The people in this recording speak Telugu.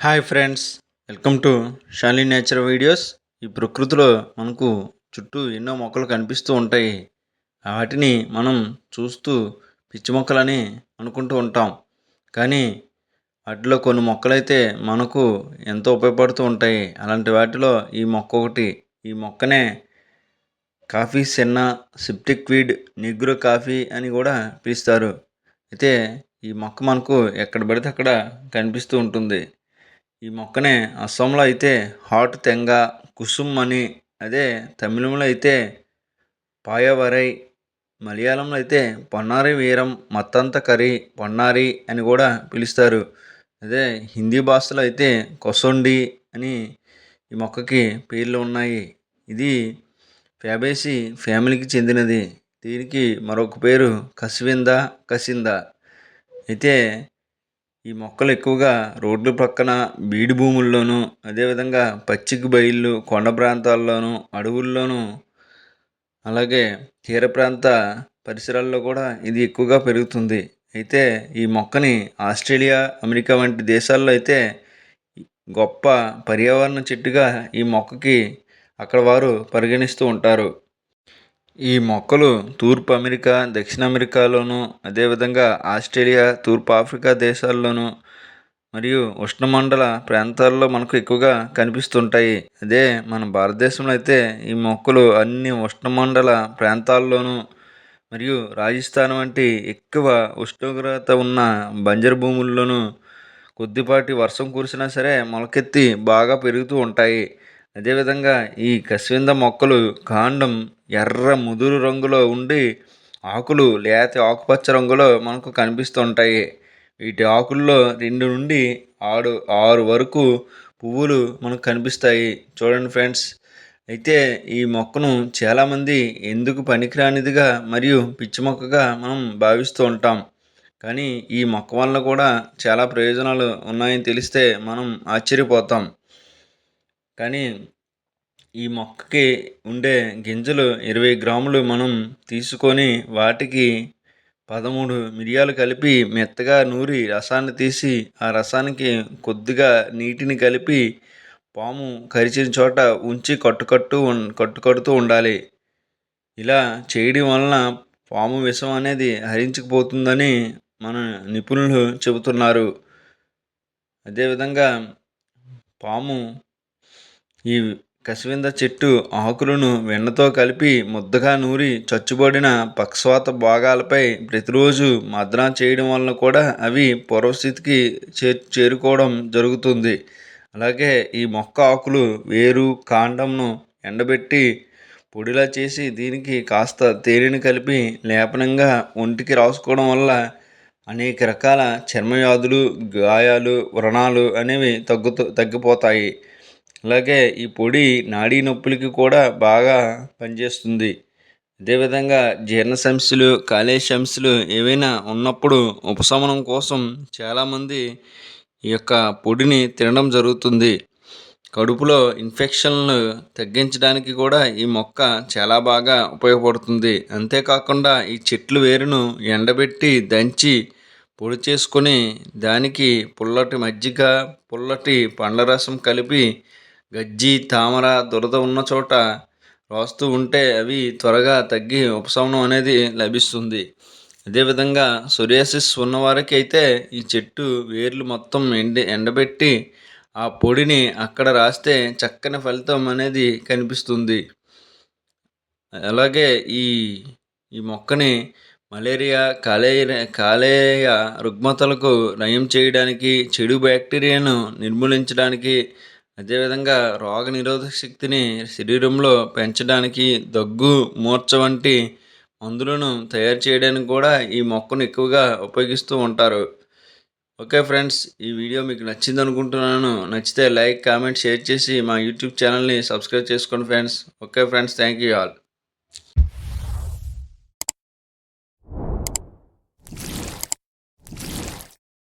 Hi friends welcome to Shali nature videos ఈ ప్రకృతిలో మనకు చుట్టూ ఎన్నో మొక్కలు కనిపిస్తూ ఉంటాయి. వాటిని మనం చూస్తూ పిచ్చి మొక్కలని అనుకుంటూ ఉంటాం. కానీ వాటిలో కొన్ని మొక్కలైతే మనకు ఎంతో ఉపయోగపడుతూ ఉంటాయి. అలాంటి వాటిలో ఈ మొక్క ఒకటి. ఈ మొక్కనే coffee senna septic weed negro coffee అని కూడా పిలుస్తారు. అయితే ఈ మొక్క మనకు ఎక్కడ పడితే అక్కడ కనిపిస్తూ ఉంటుంది. ఈ మొక్కనే అస్సాంలో అయితే హాట్ తెంగ కుసుమ్ అని అదే తమిళంలో అయితే పాయవరై మలయాళంలో అయితే పొన్నారి వీరం మత్తంత కరి పొన్నారి అని కూడా పిలుస్తారు. అదే హిందీ భాషలో అయితే కొసొండి అని ఈ మొక్కకి పేర్లు ఉన్నాయి. ఇది ఫ్యాబేసి ఫ్యామిలీకి చెందినది. దీనికి మరొక పేరు కసివింద కసింద. అయితే ఈ మొక్కలు ఎక్కువగా రోడ్ల పక్కన బీడు భూముల్లోనూ అదేవిధంగా పచ్చిక బయళ్ళు కొండ ప్రాంతాల్లోనూ అడవుల్లోనూ అలాగే తీర ప్రాంత పరిసరాల్లో కూడా ఇది ఎక్కువగా పెరుగుతుంది. అయితే ఈ మొక్కని ఆస్ట్రేలియా అమెరికా వంటి దేశాల్లో అయితే గొప్ప పర్యావరణ చెట్టుగా ఈ మొక్కకి అక్కడ వారు పరిగణిస్తూ ఉంటారు. ఈ మొక్కలు తూర్పు అమెరికా దక్షిణ అమెరికాలోను అదేవిధంగా ఆస్ట్రేలియా తూర్పు ఆఫ్రికా దేశాల్లోనూ మరియు ఉష్ణమండల ప్రాంతాల్లో మనకు ఎక్కువగా కనిపిస్తుంటాయి. అదే మన భారతదేశంలో అయితే ఈ మొక్కలు అన్ని ఉష్ణమండల ప్రాంతాల్లోనూ మరియు రాజస్థాన్ వంటి ఎక్కువ ఉష్ణోగ్రత ఉన్న బంజరు భూముల్లోనూ కొద్దిపాటి వర్షం కురిసినా సరే మొలకెత్తి బాగా పెరుగుతూ ఉంటాయి. అదేవిధంగా ఈ కసివింద మొక్కలు కాండం ఎర్ర ముదురు రంగులో ఉండి ఆకులు లేత ఆకుపచ్చ రంగులో మనకు కనిపిస్తుంటాయి. వీటి ఆకుల్లో రెండు నుండి ఆరు ఆరు వరకు పువ్వులు మనకు కనిపిస్తాయి. చూడండి ఫ్రెండ్స్ అయితే ఈ మొక్కను చాలామంది ఎందుకు పనికిరానిదిగా మరియు పిచ్చి మొక్కగా మనం భావిస్తూ ఉంటాం. కానీ ఈ మొక్క వల్ల కూడా చాలా ప్రయోజనాలు ఉన్నాయని తెలిస్తే మనం ఆశ్చర్యపోతాం. కానీ ఈ మొక్కకి ఉండే గింజలు ఇరవై గ్రాములు మనం తీసుకొని వాటికి పదమూడు మిరియాలు కలిపి మెత్తగా నూరి రసాన్ని తీసి ఆ రసానికి కొద్దిగా నీటిని కలిపి పాము కరిచిన చోట ఉంచి కట్టుకట్టు కట్టుకడుతూ ఉండాలి. ఇలా చేయడం వలన పాము విషం అనేది హరించుకుపోతుందని మన నిపుణులు చెబుతున్నారు. అదేవిధంగా పాము ఈ కసివింద చెట్టు ఆకులను వెన్నతో కలిపి ముద్దగా నూరి చచ్చుబడిన పక్షవాత భాగాలపై ప్రతిరోజు మద్రా చేయడం వలన కూడా అవి పూర్వస్థితికి చే చేరుకోవడం జరుగుతుంది. అలాగే ఈ మొక్క ఆకులు వేరు కాండంను ఎండబెట్టి పొడిలా చేసి దీనికి కాస్త తేనెని కలిపి లేపనంగా ఒంటికి రాసుకోవడం వల్ల అనేక రకాల చర్మ వ్యాధులు గాయాలు వ్రణాలు అనేవి తగ్గుతూ తగ్గిపోతాయి. అలాగే ఈ పొడి నాడీ నొప్పులకి కూడా బాగా పనిచేస్తుంది. అదేవిధంగా జీర్ణ సమస్యలు కాలేయ సమస్యలు ఏవైనా ఉన్నప్పుడు ఉపశమనం కోసం చాలామంది ఈ యొక్క పొడిని తినడం జరుగుతుంది. కడుపులో ఇన్ఫెక్షన్లు తగ్గించడానికి కూడా ఈ మొక్క చాలా బాగా ఉపయోగపడుతుంది. అంతేకాకుండా ఈ చెట్లు వేరును ఎండబెట్టి దంచి పొడి చేసుకొని దానికి పుల్లటి మజ్జిగ పుల్లటి పండ్ల రసం కలిపి గజ్జి తామర దురద ఉన్న చోట రాస్తూ ఉంటే అవి త్వరగా తగ్గి ఉపశమనం అనేది లభిస్తుంది. అదేవిధంగా సొరియాసిస్ ఉన్నవారికి అయితే ఈ చెట్టు వేర్లు మొత్తం ఎండి ఎండబెట్టి ఆ పొడిని అక్కడ రాస్తే చక్కని ఫలితం అనేది కనిపిస్తుంది. అలాగే ఈ ఈ మొక్కని మలేరియా కాలేయ కాలేయ రుగ్మతలకు నయం చేయడానికి చెడు బ్యాక్టీరియాను నిర్మూలించడానికి అదేవిధంగా రోగ నిరోధక శక్తిని శరీరంలో పెంచడానికి దగ్గు మూర్ఛ వంటి మందులను తయారు చేయడానికి కూడా ఈ మొక్కను ఎక్కువగా ఉపయోగిస్తూ ఉంటారు. ఓకే ఫ్రెండ్స్ ఈ వీడియో మీకు నచ్చింది అనుకుంటున్నాను. నచ్చితే లైక్ కామెంట్ షేర్ చేసి మా యూట్యూబ్ ఛానల్ని సబ్స్క్రైబ్ చేసుకోండి friends. Okay friends thank you all.